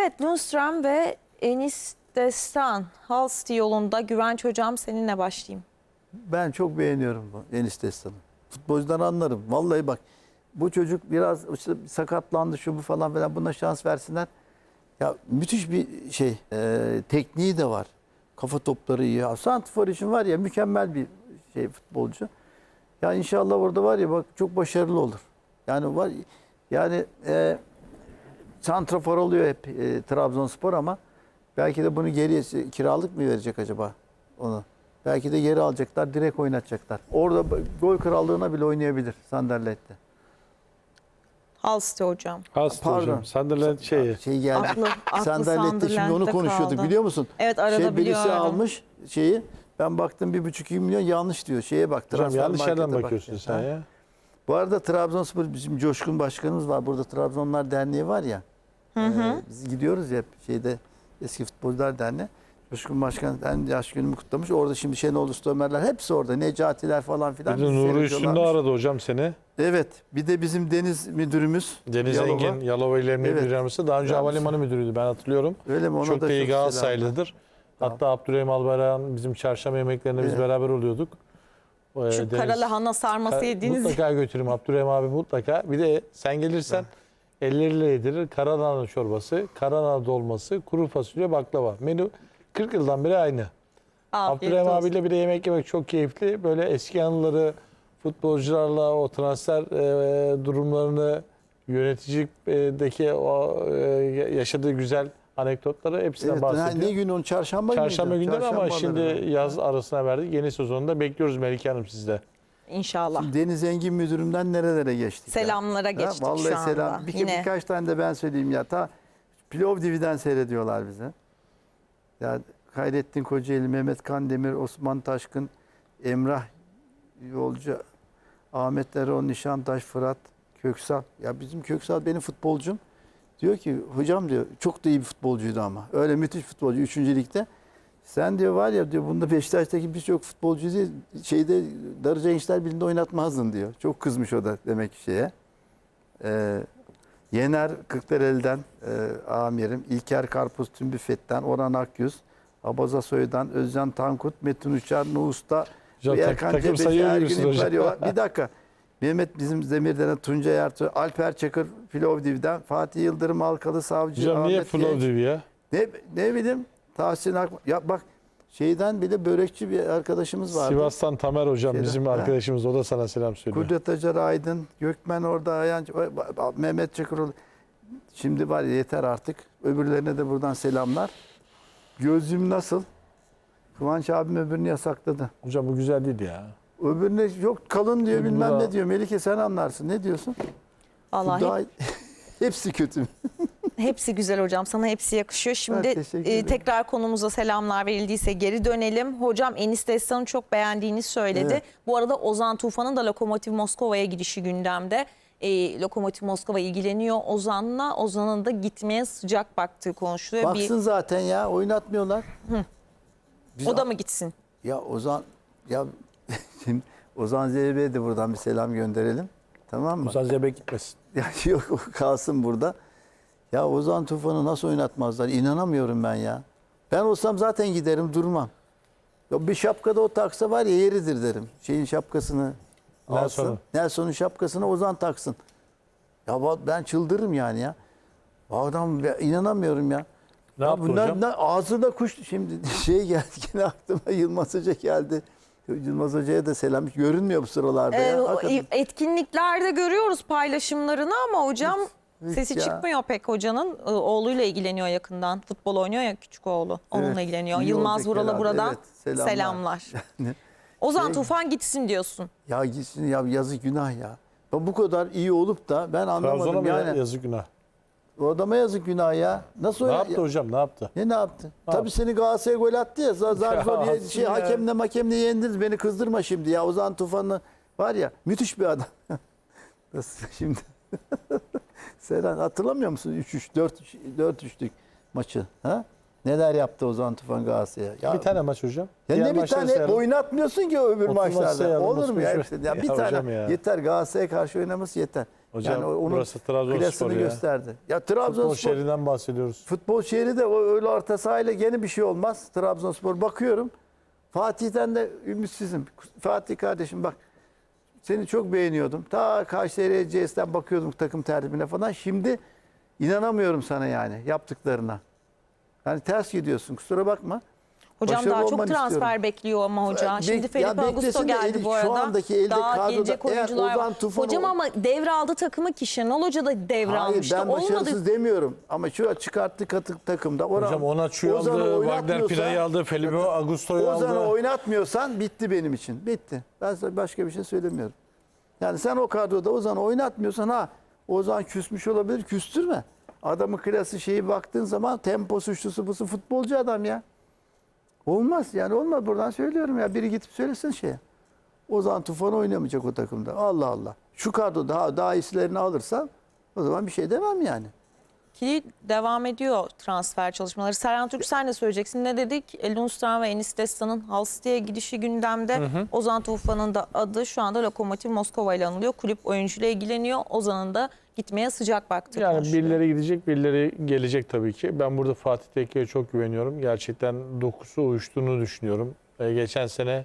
Evet Lundström ve Enis Destan Halsti yolunda Güvenç Hocam seninle başlayayım. Ben çok beğeniyorum bu Enis Destan'ı. Futbolcudan anlarım. Vallahi bak bu çocuk biraz işte sakatlandı şu bu falan filan buna şans versinler. Ya müthiş bir şey e, tekniği de var. Kafa topları iyi. Santifor için var ya mükemmel bir şey futbolcu. Ya inşallah orada var ya bak çok başarılı olur. Yani var yani e, santrafor oluyor hep e, Trabzonspor ama belki de bunu geriye kiralık mı verecek acaba onu? Belki de geri alacaklar, direkt oynatacaklar. Orada gol krallığına bile oynayabilir Sanderlet'te. Halsti Hocam. Hasta Pardon. hocam. Sunderland şeyi. Şey geldi. Aklı, aklı Sanderlet'te şimdi onu Sunderland'de konuşuyorduk kaldı. biliyor musun? Evet arada şey birisi biliyorum. almış şeyi. Ben baktım bir buçuk iki milyon yanlış diyor. Şeye bak. Hocam yanlış yerden bak bakıyorsun ya. sen ya. Bu arada Trabzonspor bizim Coşkun Başkanımız var. Burada Trabzonlar Derneği var ya. Ee, biz gidiyoruz ya hep şeyde eski futbolcular derneği. Coşkun Başkan ben yaş günümü kutlamış. Orada şimdi Şenol Usta Ömerler hepsi orada. Necatiler falan filan. Bir de Nuri Üstünde aradı hocam seni. Evet. Bir de bizim deniz müdürümüz. Deniz Yalova. Engin, Yalova İl Emniyet Evet. Daha önce havalimanı müdürüydü ben hatırlıyorum. Öyle mi? Ona çok da da iyi. Galatasaraylıdır. Hatta Abdurrahim Albayrak'ın bizim çarşamba yemeklerinde biz Evet. beraber oluyorduk. Ee, Şu Deniz- karalahana sarması yediğiniz Mutlaka götürürüm Abdurrahim abi mutlaka. Bir de sen gelirsen elleriyle yedirir. Karalahana çorbası, karalahana dolması, kuru fasulye, baklava. Menü 40 yıldan beri aynı. afiyet Abdurrahim olsun. abiyle bir de yemek yemek çok keyifli. Böyle eski anıları, futbolcularla o transfer e, durumlarını, yöneticilikdeki o e, yaşadığı güzel anekdotları hepsinden Evet, bahsediyor. ne gün onu? Çarşamba, Çarşamba günleri ama Çarşambaları. şimdi yaz arasına verdik. Yeni sezonda bekliyoruz Melike Hanım sizde. İnşallah. Deniz Engin müdürümden nerelere geçtik? ya? Selamlara Ha, geçtik vallahi şu anda. selam. Bir, Yine Birkaç tane de ben söyleyeyim ya. Ta Pilov TV'den seyrediyorlar bize. Ya Hayrettin Kocaeli, Mehmet Kandemir, Osman Taşkın, Emrah Yolcu, Ahmet Erol, Nişantaş, Fırat Köksal. Ya bizim Köksal benim futbolcum. Diyor ki hocam diyor çok da iyi bir futbolcuydu ama. Öyle müthiş futbolcu 3. ligde. Sen diyor var ya diyor bunda Beşiktaş'taki birçok futbolcuyu şeyde Darıca Gençler Birliği'nde oynatmazdın diyor. Çok kızmış o da demek ki şeye. Ee, Yener Kırklareli'den e, amirim, İlker Karpuz Tümbüfet'ten, Orhan Akyüz, Abaza Soy'dan, Özcan Tankut, Metin Uçar, Nuhus'ta, ve Erkan sayıyor Ergün. İmpariyo- Bir dakika. Mehmet bizim Demirden'e, Tuncay Ertuğ, Alper Çakır, Plovdiv'den, Fatih Yıldırım, Alkalı Savcı, Hocam niye Ahmet Genç. TV ya? Ne, ne bileyim Tahsin Akman. Ya bak şeyden bile börekçi bir arkadaşımız vardı. Sivas'tan Tamer hocam Şeyden, bizim ha. arkadaşımız. O da sana selam söylüyor. Kudret Acar Aydın, Gökmen orada, Ayan, Mehmet Çakıroğlu. Şimdi var ya yeter artık. Öbürlerine de buradan selamlar. Gözlüğüm nasıl? Kıvanç abim öbürünü yasakladı. Hocam bu güzel değil ya. Öbürüne çok kalın diyor Bu bilmem da- ne diyor. Melike sen anlarsın. Ne diyorsun? Allah daha- Hepsi kötü. Hepsi güzel hocam. Sana hepsi yakışıyor. Şimdi e, tekrar konumuza selamlar verildiyse geri dönelim. Hocam Enis Destan'ı çok beğendiğini söyledi. Evet. Bu arada Ozan Tufan'ın da Lokomotiv Moskova'ya gidişi gündemde. E, Lokomotiv Moskova ilgileniyor Ozan'la. Ozan'ın da gitmeye sıcak baktığı konuşuluyor. Baksın zaten ya oynatmıyorlar. Biz- Bir, o da mı gitsin? Ya Ozan ya şimdi Ozan Zeybek'e de buradan bir selam gönderelim. Tamam mı? Ozan Zebek gitmesin. Ya yok kalsın burada. Ya Ozan Tufan'ı nasıl oynatmazlar? İnanamıyorum ben ya. Ben olsam zaten giderim durmam. Ya bir şapkada o taksa var ya yeridir derim. Şeyin şapkasını alsın. Nelson'un. Nelson'un şapkasını Ozan taksın. Ya ben çıldırırım yani ya. Adam inanamıyorum ya. Ne Ya yaptı bunlar, hocam? bunlar ağzında kuş şimdi şey geldi yine aklıma Yılmaz Hoca geldi. Yılmaz Hoca'ya da selam. Hiç görünmüyor bu sıralarda Ee, ya. Hakikaten. etkinliklerde görüyoruz paylaşımlarını ama hocam sesi ya. çıkmıyor pek hocanın. Ee, Oğluyla ilgileniyor yakından. Futbol oynuyor ya küçük oğlu. Onunla Evet, ilgileniyor. iyi Yılmaz olacak Vural'a herhalde. buradan Evet, selamlar. selamlar. Yani- Ozan Şey- Tufan gitsin diyorsun. Ya gitsin ya yazık günah ya. Ya Bu kadar iyi olup da ben Trabzon'a anlamadım mı yani. yazık günah? O adama yazık günah ya. Nasıl Ne oyna- yaptı ya- hocam ne yaptı? Ne ne yaptı? Ne Tabii seni Galatasaray'a gol attı ya. Zar zar Ya zor ye- atsın şey, ya. hakemle makemle yendiniz. Beni kızdırma şimdi ya. Ozan Tufan'ı var ya müthiş bir adam. Nasıl şimdi? Seren hatırlamıyor musun? 3-3 4 4-3'lük maçı. Ha? Neler yaptı Ozan Tufan Galatasaray'a? Ya, bir tane maç hocam. Ya Diğer ne bir tane sayalım. oynatmıyorsun ki öbür maçlarda. sayalım, Olur mu ya? otuz Hepsi- maç. Ya bir Ya tane ya. yeter Galatasaray'a karşı oynaması yeter. Hocam Yani o- onun burası Trabzonspor ya. gösterdi. Ya Futbol Trabzonspor şehrinden bahsediyoruz. Futbol şehri de o öyle orta sahayla gene bir şey olmaz. Trabzonspor bakıyorum. Fatih'ten de ümitsizim. Fatih kardeşim bak seni çok beğeniyordum. Ta Kayseri CS'den bakıyordum takım tertibine falan. Şimdi inanamıyorum sana yani yaptıklarına. Yani ters gidiyorsun kusura bakma. Hocam Başarılı daha çok transfer istiyorum. bekliyor ama hoca. Şimdi Felipe Augusto geldi eli- bu şu arada. andaki elde daha kadroda gelecek oyuncular var. Tufan Hocam o- ama devraldı takımı ki Şenol Hoca da devralmıştı. Hayır ben başarısız Olmadı. demiyorum. Ama şu çıkarttı katı takımda. Oran, Hocam Onaçu'yu Ozan'ı aldı, Wagner Pina'yı aldı, Felipe Augusto'yu Ozan'ı aldı. oynatmıyorsan bitti benim için. Bitti. Ben sana başka bir şey söylemiyorum. Yani sen o kadroda Ozan'ı oynatmıyorsan ha Ozan küsmüş olabilir küstürme. Adamın klası şeyi baktığın zaman tempo suçlusu busu futbolcu adam ya. Olmaz yani olmaz buradan söylüyorum ya. Biri gidip söylesin şeye. Ozan Tufan oynamayacak o takımda. Allah Allah. Şu kadro daha, daha iyisilerini alırsan o zaman bir şey demem yani. Ki devam ediyor transfer çalışmaları. Serhan Türk sen ne söyleyeceksin? Ne dedik? Lundström ve Enis Desta'nın Hull City'ye gidişi gündemde. Ozan Tufan'ın da adı şu anda Lokomotiv Moskova ile anılıyor. Kulüp oyuncuyla ilgileniyor. Ozan'ın da gitmeye sıcak baktığı Yani konuşuluyor. birileri gidecek, birileri gelecek tabii ki. Ben burada Fatih Tekke'ye çok güveniyorum. Gerçekten dokusu uyuştuğunu düşünüyorum. Ee, geçen sene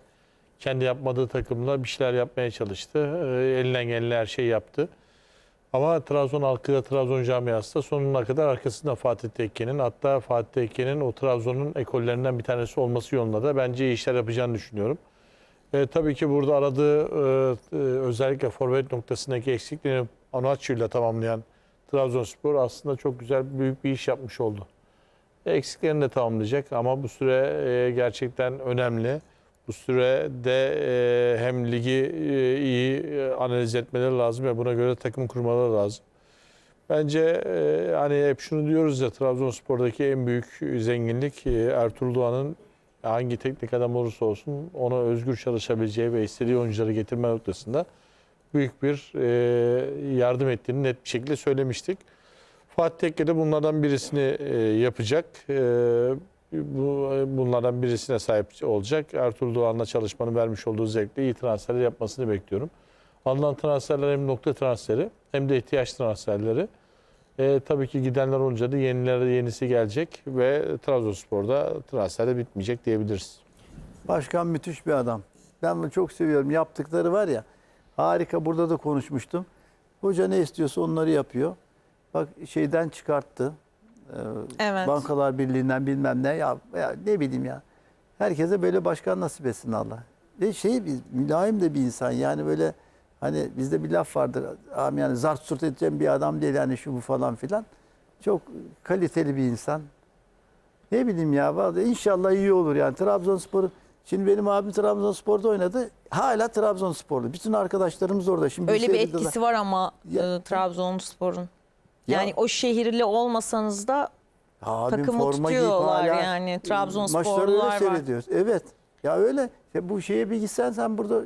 kendi yapmadığı takımla bir şeyler yapmaya çalıştı. Ee, elinden gelen her şeyi yaptı. Ama Trabzon halkı da Trabzon camiası da sonuna kadar arkasında Fatih Tekke'nin. Hatta Fatih Tekke'nin o Trabzon'un ekollerinden bir tanesi olması yolunda da bence iyi işler yapacağını düşünüyorum. E, tabii ki burada aradığı e, e, özellikle forvet noktasındaki eksikliğini Onaçu ile tamamlayan Trabzonspor aslında çok güzel büyük bir iş yapmış oldu. Eksiklerini de tamamlayacak ama bu süre e, gerçekten önemli. Bu sürede e, hem ligi e, iyi analiz etmeleri lazım ve buna göre takım kurmaları lazım. Bence hani hep şunu diyoruz ya Trabzonspor'daki en büyük zenginlik Ertuğrul Doğan'ın hangi teknik adam olursa olsun ona özgür çalışabileceği ve istediği oyuncuları getirme noktasında büyük bir e, yardım ettiğini net bir şekilde söylemiştik. Fatih Tekke de bunlardan birisini e, yapacak. E, bu bunlardan birisine sahip olacak. Ertuğrul Doğan'la çalışmanın vermiş olduğu zevkle iyi transferler yapmasını bekliyorum. Alınan transferler hem nokta transferi hem de ihtiyaç transferleri. E, tabii ki gidenler olunca da yenilere yenisi gelecek ve Trabzonspor'da transfer bitmeyecek diyebiliriz. Başkan müthiş bir adam. Ben bunu çok seviyorum. Yaptıkları var ya harika. Burada da konuşmuştum. Hoca ne istiyorsa onları yapıyor. Bak şeyden çıkarttı. Ee, Evet. Bankalar Birliği'nden bilmem ne. Ya, ya ne bileyim ya. Herkese böyle başkan nasip etsin Allah. Ve şey bir- mülayim de bir insan. Yani böyle hani bizde bir laf vardır. Am yani zart surt edeceğim bir adam değil yani şu bu falan filan. Çok kaliteli bir insan. Ne bileyim ya inşallah iyi olur yani Trabzonspor. Şimdi benim abim Trabzonspor'da oynadı. Hala Trabzonsporlu. Bütün arkadaşlarımız orada. Şimdi Öyle bir Bilişehir'de de- etkisi var ama Ya- e, Trabzonspor'un. Ya- Yani o şehirli olmasanız da Abim takımı forma giyip tutuyorlar hala yani. Maçları Trabzonsporlular öyle var. seyrediyoruz. Evet. Ya öyle. Ya bu şeye bir gitsen sen burada